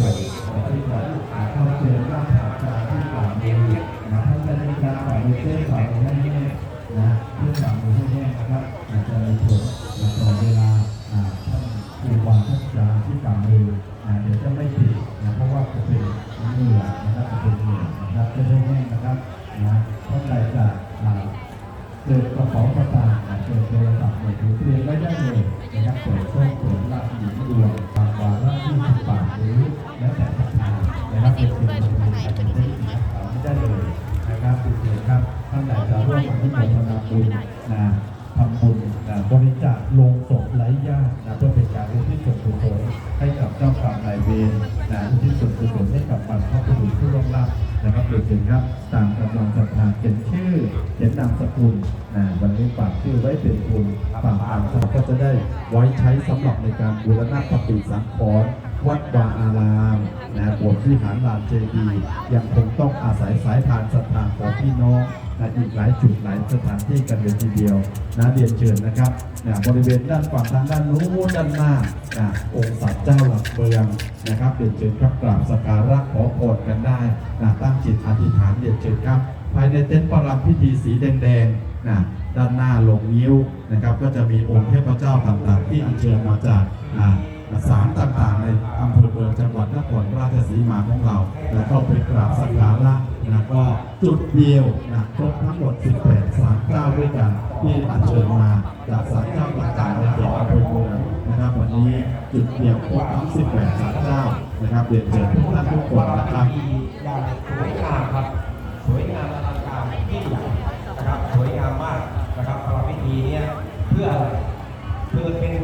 ผมที่จะเข้าเชิญร่างผ่าจาที่กล่าวเองนะท่านจะมีการฝ่ายมือเส้นฝ่ายมือให้แน่นะเพื่อฝ่ายมือให้แน่นะครับอาจจะมีผลและต่อเวลาท่านครูบาท่านอาจารย์ที่กล่าวมือนะเดี๋ยวจะไม่ผิดนะเพราะว่าจะเป็นเหงื่อยนะครับจะเป็นเหงื่อยนะครับจะได้แน่นะครับนะท่านใดจะเกิดกระเป๋าสตางเกิดโทรศัพท์มือถือเตรียมได้เลยนะค จะร่วมอนุโมทนาบุญนะทำบุญนะบริจาคโลงศพไร้ญาตินะเพื่อเป็นการอุทิศส่วนกุศลให้กับเจ้ากรรมนายเวรนะอุทิศส่วนกุศลให้กับบรรพบุรุษผู้ล่วงลับนะครับเรียนเชิญครับตามกำลังศรัทธาเขียนชื่อเขียนนามสกุลนะวันนี้ฝากชื่อไว้เป็นทุนฝากอ่านสก็จะได้ไว้ใช้สำหรับในการบูรณะปฏิสังขรณ์วัดวาอารามนะโบสถ์วิหารลานเจดีย์ยังคงต้องอาศัยสายทานศรัทธาของพี่น้อง นะอีกหลายจุดหลายสถานที่กันเลยทีเดียวนะเรียนเชิญนะครับนะบริเวณด้านฝั่งทางด้านนู้นด้านหน้านะองค์สัตว์เจ้าหลักเมืองนะครับเรียนเชิญครับกราบสักการะขอพรกันได้นะตั้งจิตอธิษฐานเรียนเชิญครับ ภายในเต็นท์ประรำพิธีสีแดงๆนะด้านหน้าลงนิ้วนะครับก็จะมีองค์เทพเจ้าต่างๆ ที่อัญเชิญมาจากอ่าสารต่างๆ ในอำเภอเมืองจังหวัดนครราชสีมาของเรา แล้วก็ไปกราบสักการะ นะก็จุดเดียวนะครบทั้งหมด 18 สารเจ้าด้วยกันที่อัญเชิญมาจากสารเจ้าต่างๆในเขตอำเภอเมืองนะครับวันนี้จุดเดียวครบทั้ง 18 สารเจ้านะครับเรียนเชิญทุกท่านทุกคนนะครับอย่างสวยงามครับสวยงามอลังการยิ่งใหญ่นะครับสวยงามมากนะครับพระพิธีเนี้ยเพื่ออะไรเพื่อเป็น